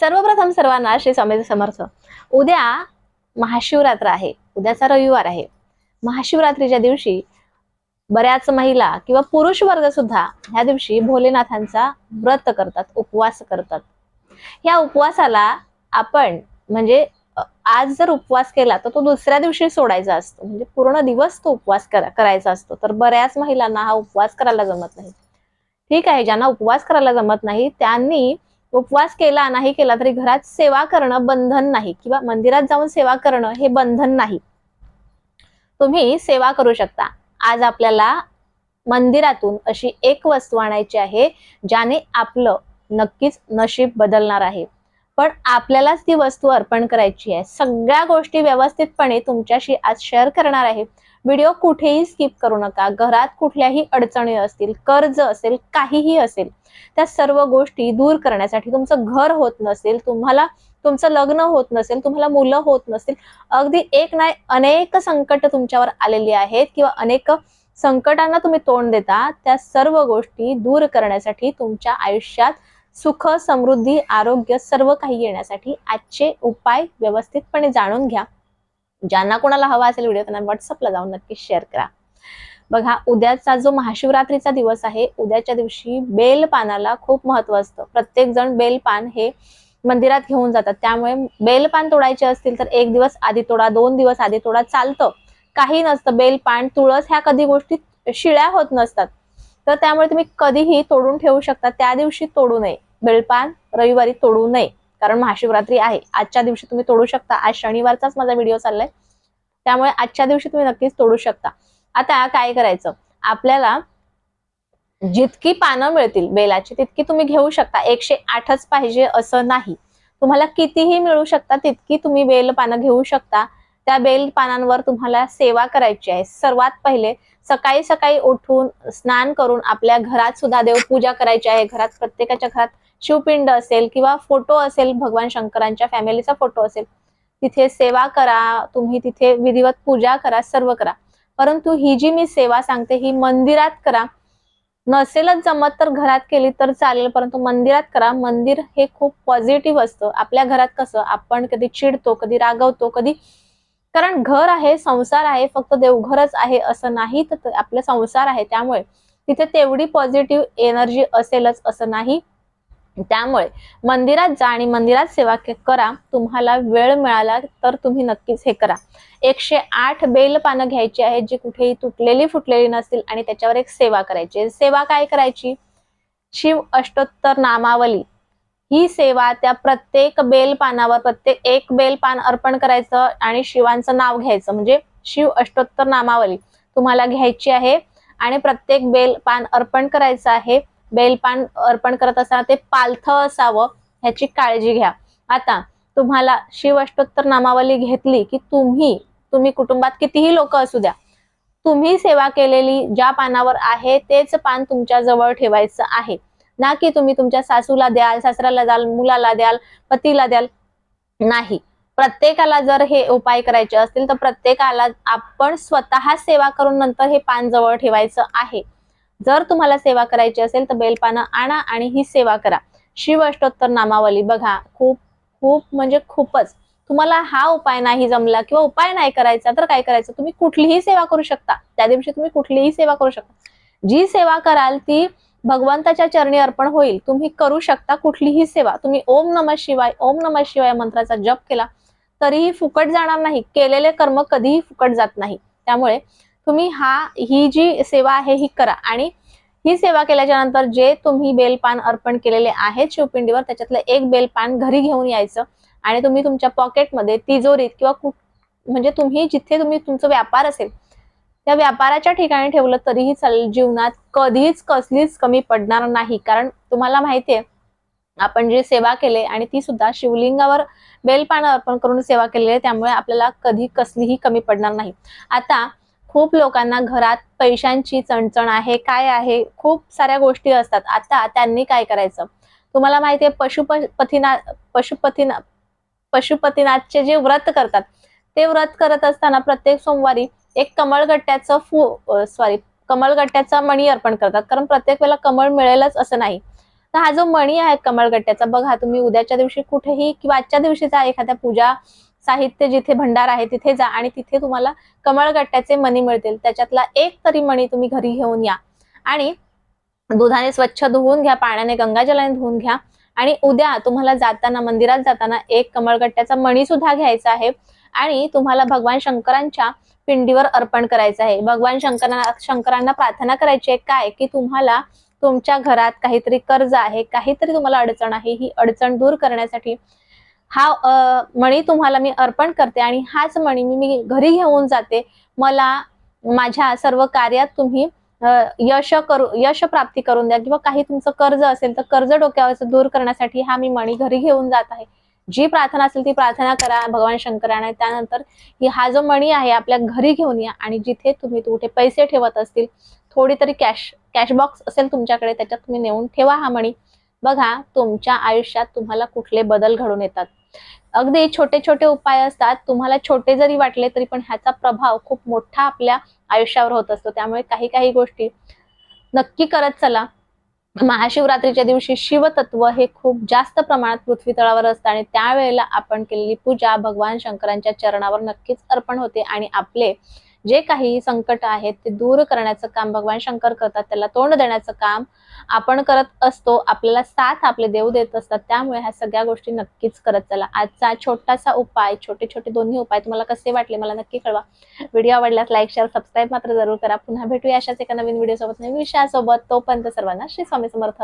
सर्वप्रथम सर्वांना श्री स्वामी समर्थ. उद्या महाशिवरात्र आहे. उद्याचा रविवार आहे. महाशिवरात्रीच्या दिवशी बऱ्याच महिला किंवा पुरुष वर्ग सुद्धा ह्या दिवशी भोलेनाथांचा व्रत करतात उपवास करतात. ह्या उपवासाला आपण म्हणजे आज जर उपवास केला तर तो दुसऱ्या दिवशी सोडायचा असतो. म्हणजे पूर्ण दिवस तो उपवास करा करायचा असतो. तर बऱ्याच महिलांना हा उपवास करायला जमत नाही. ठीक आहे ज्यांना उपवास करायला जमत नाही त्यांनी उपवास केला नाही केला तरी घरात सेवा करणं बंधन नाही किंवा मंदिरात जाऊन सेवा करणं हे बंधन नाही. तुम्ही सेवा करू शकता. आज आपल्याला मंदिरातून अशी एक वस्तू आणायची आहे ज्याने आपलं नक्कीच नशीब बदलणार आहे. पण आपल्यालाच ती वस्तू अर्पण करायची आहे. सगळ्या गोष्टी व्यवस्थितपणे तुमच्याशी आज शेअर करणार आहे. व्हिडिओ कुठेही स्किप करू नका. घरात कुठल्याही अडचणी असतील कर्ज असेल काहीही असेल त्या सर्व गोष्टी दूर करण्यासाठी तुमचं घर होत नसेल तुम्हाला तुमचं लग्न होत नसेल तुम्हाला मुलं होत नसतील अगदी एक नाही अनेक संकट तुमच्यावर आलेली आहेत किंवा अनेक संकटांना तुम्ही तोंड देता त्या सर्व गोष्टी दूर करण्यासाठी तुमच्या आयुष्यात सुख समृद्धी आरोग्य सर्व काही येण्यासाठी आजचे उपाय व्यवस्थितपणे जाणून घ्या. ज्यांना कोणाला हवा असेल व्हिडिओ त्यांना व्हॉट्सअपला जाऊन नक्की शेअर करा. बघा उद्याचा जो महाशिवरात्रीचा दिवस आहे उद्याच्या दिवशी बेल पानाला खूप महत्त्व असतं. प्रत्येक जण बेल पान हे मंदिरात घेऊन जातात. त्यामुळे बेलपान तोडायचे असतील तर एक दिवस आधी तोडा दोन दिवस आधी तोडा चालतं. काही नसतं. बेल पान तुळस ह्या कधी गोष्टी शिळ्या होत नसतात. तर त्यामुळे तुम्ही कधीही तोडून ठेवू शकता. त्या दिवशी तोडू नये. बेलपान रविवारी तोडू नये. कारण महाशिवरात्री आहे. आजच्या दिवशी तुम्ही तोडू शकता. आज शनिवारचाच माझा व्हिडिओ चाललाय. त्यामुळे आजच्या दिवशी तुम्ही नक्कीच तोडू शकता. आता काय करायचं? आपल्याला जितकी पानं मिळतील बेलाची तितकी तुम्ही घेऊ शकता. एकशे आठच पाहिजे असं नाही. तुम्हाला कितीही मिळू शकता तितकी तुम्ही बेल पानं घेऊ शकता. त्या बेल पानांवर तुम्हाला सेवा करायची आहे. सर्वात पहिले सकाळी सकाळी उठून स्नान करून आपल्या घरात सुद्धा देवपूजा करायची आहे. घरात प्रत्येकाच्या घरात शिवपिंड असेल किंवा फोटो असेल भगवान शंकरांच्या फॅमिलीचा फोटो असेल तिथे सेवा करा तुम्ही तिथे विधिवत पूजा करा सर्व करा. परंतु ही जी मी सेवा सांगते ही मंदिरात करा. नसेलच जमत तर घरात केली तर चालेल परंतु मंदिरात करा. मंदिर हे खूप पॉझिटिव्ह असतं. आपल्या घरात कसं आपण कधी चिडतो कधी रागवतो कधी कारण घर आहे संसार आहे फक्त देवघरच आहे असं नाही तर आपला संसार आहे. त्यामुळे तिथे तेवढी पॉझिटिव्ह एनर्जी असेलच असं नाही. त्यामुळे मंदिरात जा आणि मंदिरात सेवा करा. तुम्हाला वेळ मिळाला तर तुम्ही नक्कीच हे करा. एकशे आठ बेल पानं घ्यायची आहेत जी कुठेही तुटलेली फुटलेली नसतील आणि त्याच्यावर एक सेवा करायची. सेवा काय करायची? शिव अष्टोत्तर नामावली. ही सेवा त्या प्रत्येक बेल पानावर प्रत्येक एक बेल पान अर्पण करायचं आणि शिवांचं नाव घ्यायचं. म्हणजे शिव अष्टोत्तर नामावली तुम्हाला घ्यायची आहे आणि प्रत्येक बेल पान अर्पण करायचं आहे. बेलपान अर्पण करत असताना ते पालथं असावं ह्याची काळजी घ्या. आता तुम्हाला शिव अष्टोत्तर नामावली घेतली की तुम्ही तुम्ही कुटुंबात कितीही लोक असू द्या तुम्ही सेवा केलेली ज्या पानावर आहे तेच पान तुमच्या जवळ ठेवायचं आहे. ना की तुम्ही तुमच्या सासूला द्याल सासऱ्याला द्याल मुलाला द्याल पतीला द्याल. नाही. प्रत्येकाला जर हे उपाय करायचे असतील तर प्रत्येकाला आपण स्वतः सेवा करून नंतर हे पान जवळ ठेवायचं आहे. जर तुम्हाला सेवा करायची असेल तर बेलपानं आणा आणि ही सेवा करा. शिव अष्टोत्तर नामावली बघा. खूप खूप म्हणजे खूपच. तुम्हाला हा उपाय नाही जमला किंवा उपाय नाही करायचा तर काय करायचं? तुम्ही कुठलीही सेवा करू शकता. त्या दिवशी तुम्ही कुठलीही सेवा करू शकता. जी सेवा कराल ती भगवंताच्या चरणी अर्पण होईल. तुम्ही करू शकता कुठलीही सेवा. तुम्ही ओम नम शिवाय ओम नम शिवाय मंत्राचा जप केला तरीही फुकट जाणार नाही. केलेले कर्म कधीही फुकट जात नाही. त्यामुळे तुम्ही हा ही जी सेवा आहे ही करा. आणि ही सेवा केल्याच्यानंतर जे तुम्ही बेलपान अर्पण केलेले आहेत शिवपिंडीवर त्याच्यातलं एक बेलपान घरी घेऊन यायचं. आणि तुम्ही तुमच्या पॉकेटमध्ये तिजोरीत किंवा म्हणजे तुम्ही जिथे तुम्ही तुमचा व्यापार असेल त्या व्यापाराच्या ठिकाणी ठेवलं तरीही चालेल जीवनात कधीच कसलीच कमी पडणार नाही. कारण तुम्हाला माहितीये आपण जी सेवा केली आणि ती सुद्धा शिवलिंगावर बेलपानं अर्पण करून सेवा केलेली आहे त्यामुळे आपल्याला कधी कसलीही कमी पडणार नाही. आता खूप लोकांना घरात पैशांची चणचण आहे काय आहे खूप साऱ्या गोष्टी असतात. आता त्यांनी काय करायचं? तुम्हाला माहिती आहे पशुपतीना पशुपतीना पशुपतीनाथचे जे व्रत करतात ते व्रत करत असताना प्रत्येक सोमवारी एक कमळगट्ट्याचं फू सॉरी कमळगट्ट्याचा मणी अर्पण करतात. कारण प्रत्येक वेळेला कमळ मिळेलच असं नाही. तर हा जो मणी आहे कमळगट्ट्याचा बघा तुम्ही उद्याच्या दिवशी कुठेही किंवा आजच्या दिवशीचा एखाद्या पूजा साहित्य जिथे भंडार आहे तिथे जा आणि तिथे तुम्हाला कमळगट्ट्याचे मणी मिळतील. त्याच्यातला एक तरी मणी तुम्ही घरी घेऊन या. आणि दुधाने स्वच्छ धुवून घ्या पाण्याने गंगाजलाने धुवून घ्या. आणि उद्या तुम्हाला जाताना मंदिरात जाताना एक कमळगट्ट्याचा मणी सुद्धा घ्यायचा आहे आणि तुम्हाला भगवान शंकरांच्या पिंडीवर अर्पण करायचं आहे. भगवान शंकरांना शंकरांना प्रार्थना करायची आहे. काय? की तुम्हाला तुमच्या घरात काहीतरी कर्ज आहे काहीतरी तुम्हाला अडचण आहे ही अडचण दूर करण्यासाठी हा मणी तुम्हाला मी अर्पण करते आणि हाच मणी मी घरी घेऊन जाते. मला माझ्या सर्व कार्यात तुम्ही यश करू यश प्राप्ती करून द्या किंवा काही तुमचं कर्ज असेल तर कर्ज डोक्यावरचं दूर करण्यासाठी हा मी मणी घरी घेऊन जात आहे. जी प्रार्थना असेल ती प्रार्थना करा भगवान शंकराने त्यानंतर की हा जो मणी आहे आपल्या घरी घेऊन या आणि जिथे तुम्ही कुठे पैसे ठेवत असतील थोडी तरी कॅश कॅश बॉक्स असेल तुमच्याकडे त्याच्यात तुम्ही नेऊन ठेवा हा मणी. बघा तुमच्या आयुष्यात तुम्हाला कुठले बदल घडून येतात. अगदी छोटे छोटे उपाय असतात. तुम्हाला छोटे जरी वाटले तरी पण ह्याचा प्रभाव खूप मोठा आपल्या आयुष्यावर होत असतो. त्यामुळे काही काही गोष्टी नक्की करत चला. महाशिवरात्रीच्या दिवशी शिवतत्व हे खूप जास्त प्रमाणात पृथ्वी तळावर असतं आणि त्यावेळेला आपण केलेली पूजा भगवान शंकरांच्या चरणावर नक्कीच अर्पण होते आणि आपले जे काही संकट आहेत ते दूर करण्याचं काम भगवान शंकर करतात त्याला तोंड देण्याचं काम आपण करत असतो आपल्याला साथ आपले देव देत असतात त्यामुळे ह्या सगळ्या गोष्टी नक्कीच करत चला. आजचा छोटासा उपाय छोटे छोटे दोन्ही उपाय तुम्हाला कसे वाटले मला नक्की कळवा. व्हिडिओ आवडल्यास लाईक शेअर सबस्क्राईब मात्र जरूर करा. पुन्हा भेटूया अशाच एका नवीन व्हिडिओ सोबत नवीन विषयासोबत. तोपर्यंत सर्वांना श्री स्वामी समर्थ.